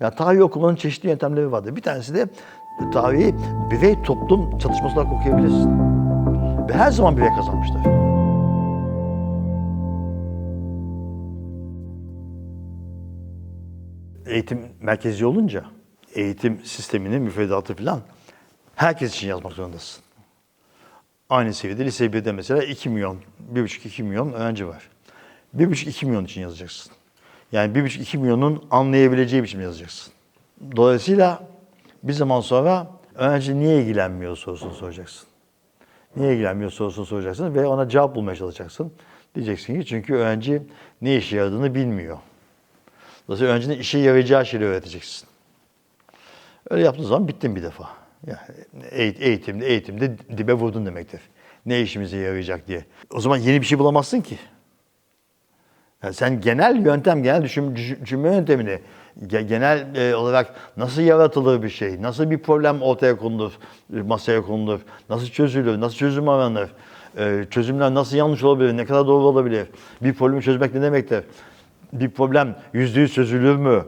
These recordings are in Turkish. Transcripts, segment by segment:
Yani tarih okumanın çeşitli yöntemleri vardır. Bir tanesi de tarihi birey toplum çatışması olarak okuyabilirsin. Ve her zaman birey kazanmıştır. Eğitim merkezi olunca eğitim sisteminin müfredatı falan herkes için yazmak zorundasın. Aynı seviyede lise 1'de mesela 2 milyon, 1,5-2 milyon öğrenci var. 1,5-2 milyon için yazacaksın. Yani 1,5-2 milyonun anlayabileceği biçimde yazacaksın. Dolayısıyla bir zaman sonra öğrenci niye ilgilenmiyor sorusunu soracaksın. Niye ilgilenmiyor sorusunu soracaksın ve ona cevap bulmaya çalışacaksın. Diyeceksin ki çünkü öğrenci ne işe yaradığını bilmiyor. Dolayısıyla öğrencinin işe yarayacağı şeyleri öğreteceksin. Öyle yaptığın zaman bittin bir defa. Yani eğit- eğitimde, eğitimde dibe vurdun demektir. Ne işimize yarayacak diye. O zaman yeni bir şey bulamazsın ki. Yani sen genel yöntem, genel düşün, düşün- düşünme yöntemini, ge- genel e, olarak nasıl yaratılır bir şey, nasıl bir problem ortaya konulur, e, masaya konulur, nasıl çözülür, nasıl çözüm aranır, e, çözümler nasıl yanlış olabilir, ne kadar doğru olabilir, bir problemi çözmek ne demektir, bir problem yüzde yüz çözülür mü,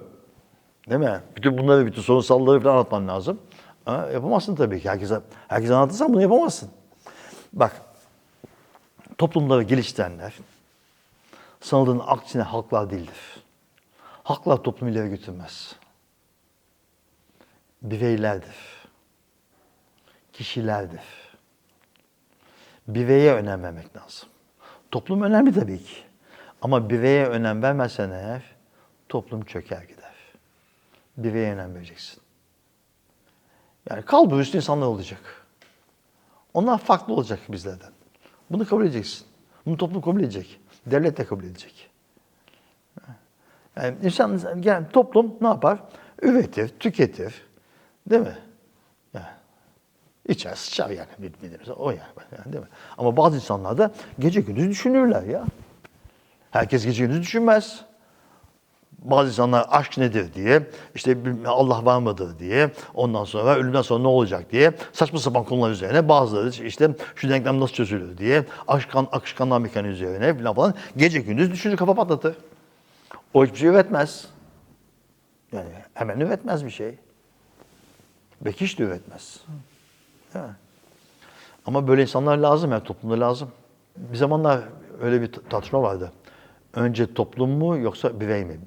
değil mi? Bütün bunları, bütün sorunsalları falan anlatman lazım. Ha, yapamazsın tabii ki. Herkese, herkese anlatırsan bunu yapamazsın. Bak, toplumları geliştirenler, sanıldığın aksine halklar değildir. Halklar toplumu ileri götürmez. Bireylerdir. Kişilerdir. Bireye önem vermek lazım. Toplum önemli tabii ki. Ama bireye önem vermezsen eğer toplum çöker gider. Bireye önem vereceksin. Yani kalbur üstü insanlar olacak. Onlar farklı olacak bizlerden. Bunu kabul edeceksin. Bunu toplum kabul edecek. Devlet de kabul edecek. Yani insan, yani toplum ne yapar? Üretir, tüketir. Değil mi? Yani içer, sıçar yani. Bildiğiniz o yani, yani. Değil mi? Ama bazı insanlar da gece gündüz düşünürler ya. Herkes gece gündüz düşünmez. Bazı insanlar aşk nedir diye, işte Allah var mıdır diye, ondan sonra ölümden sonra ne olacak diye saçma sapan konular üzerine bazıları işte şu denklem nasıl çözülür diye akışkan, akışkanlar mekaniği üzerine falan falan gece gündüz düşünür kafa patlatır. O hiçbir şey üretmez. Yani hemen üretmez bir şey. Belki hiç de üretmez. Ama böyle insanlar lazım yani toplumda lazım. Bir zamanlar öyle bir tartışma vardı. Önce toplum mu yoksa birey mi?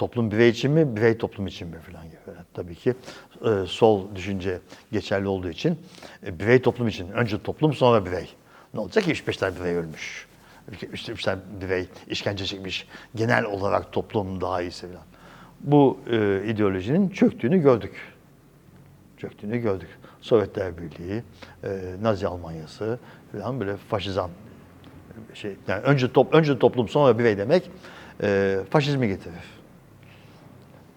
Toplum birey için mi, birey toplum için mi falan gibi. Tabii ki e, sol düşünce geçerli olduğu için e, birey toplum için. Önce toplum sonra birey. Ne olacak ki 3-5 tane birey ölmüş. 3 tane birey işkence çekmiş. Genel olarak toplum daha iyisi falan. Bu e, ideolojinin çöktüğünü gördük çöktüğünü gördük. Sovyetler Birliği, e, Nazi Almanyası falan böyle faşizan şey. Yani önce top, önce toplum sonra birey demek e, faşizmi getirir.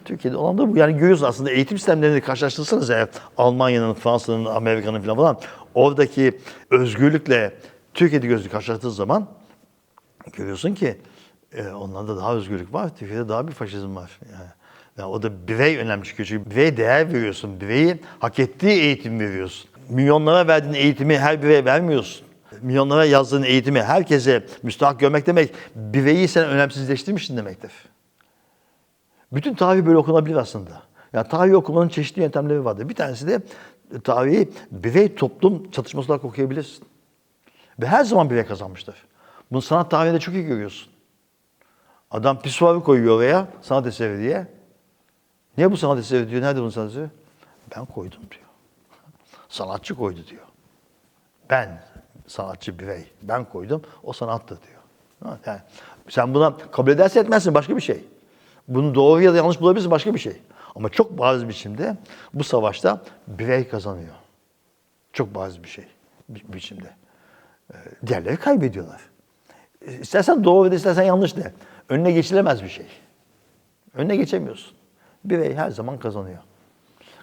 Türkiye'de olan da bu. Yani görüyorsun aslında eğitim sistemlerini karşılaştırırsanız eğer Almanya'nın, Fransa'nın, Amerika'nın falan falan oradaki özgürlükle Türkiye'de gözlük karşılaştığın zaman görüyorsun ki e, onlarda daha özgürlük var. Türkiye'de daha bir faşizm var. Yani, yani o da birey önemli çıkıyor. Çünkü bireye değer veriyorsun. Bireyin hak ettiği eğitim veriyorsun. Milyonlara verdiğin eğitimi her bireye vermiyorsun. Milyonlara yazdığın eğitimi herkese müstahak görmek demek bireyi sen önemsizleştirmişsin demektir. Bütün tarih böyle okunabilir aslında. Yani tarih okumanın çeşitli yöntemleri vardır. Bir tanesi de tarihi birey toplum çatışması olarak okuyabilirsin. Ve her zaman birey kazanmıştır. Bunu sanat tarihinde çok iyi görüyorsun. Adam pisuarı koyuyor oraya sanat eseri diye. Niye bu sanat eseri diyor? Nerede bunun sanat eseri? Ben koydum diyor. Sanatçı koydu diyor. Ben sanatçı birey. Ben koydum. O sanattır diyor. Yani sen buna kabul ederse etmezsin başka bir şey. Bunu doğru ya da yanlış bulabilirsin başka bir şey. Ama çok bariz biçimde bu savaşta birey kazanıyor. Çok bariz bir şey bi- biçimde. Ee, Diğerleri kaybediyorlar. İstersen doğru de istersen yanlış de. Önüne geçilemez bir şey. Önüne geçemiyorsun. Birey her zaman kazanıyor.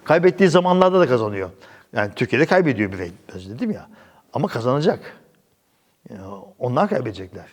Kaybettiği zamanlarda da kazanıyor. Yani Türkiye'de kaybediyor birey. Dedim ya. Ama kazanacak. Yani onlar kaybedecekler.